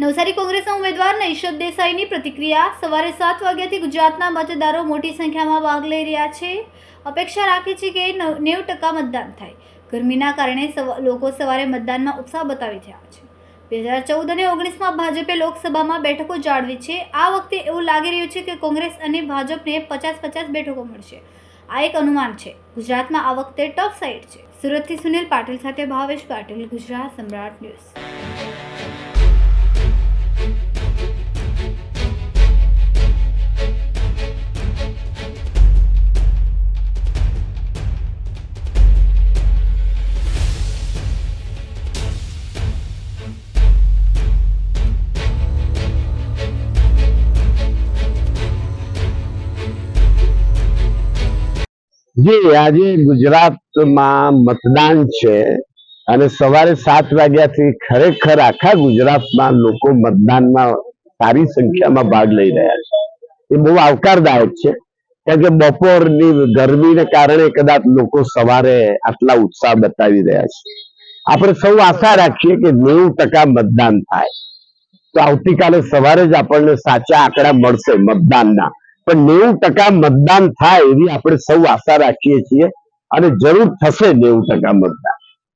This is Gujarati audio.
નવસારી કોંગ્રેસના ઉમેદવાર નૈશદ દેસાઈની પ્રતિક્રિયા. સવારે સાત વાગ્યાથી ગુજરાતના મતદારો મોટી સંખ્યામાં ભાગ લઈ રહ્યા છે. અપેક્ષા રાખે છે કે નવ- ટકા મતદાન થાય. ગરમીના કારણે લોકો સવારે મતદાનમાં ઉત્સાહ બતાવી રહ્યા છે. બે હજાર ચૌદ અને ઓગણીસમાં ભાજપે લોકસભામાં બેઠકો જાળવી છે. આ વખતે એવું લાગી રહ્યું છે કે કોંગ્રેસ અને ભાજપને પચાસ પચાસ બેઠકો મળશે. આ એક અનુમાન છે. ગુજરાતમાં આ વખતે ટફ સાઇડ છે. સુરતથી સુનિલ પાટીલ સાથે ભાવેશ પાટીલ, ગુજરાત સમ્રાટ ન્યૂઝ. જી, આજે ગુજરાતમાં મતદાન છે અને સવારે સાત વાગ્યાથી ખરેખર આખા ગુજરાતમાં લોકો મતદાનમાં સારી સંખ્યામાં ભાગ લઈ રહ્યા છે. એ બહુ આવકારદાયક છે, કારણ કે બપોરની ગરમીને કારણે કદાચ લોકો સવારે આટલા ઉત્સાહ બતાવી રહ્યા છે. આપણે સૌ આશા રાખીએ કે નેવું ટકા મતદાન થાય. તો આવતીકાલે સવારે જ આપણને સાચા આંકડા મળશે મતદાનના. પણ નેવું ટકા મતદાન થાય એવી આપણે સૌ આશા રાખીએ છીએ. અને જરૂર થશે નેવું ટકા મતદાન.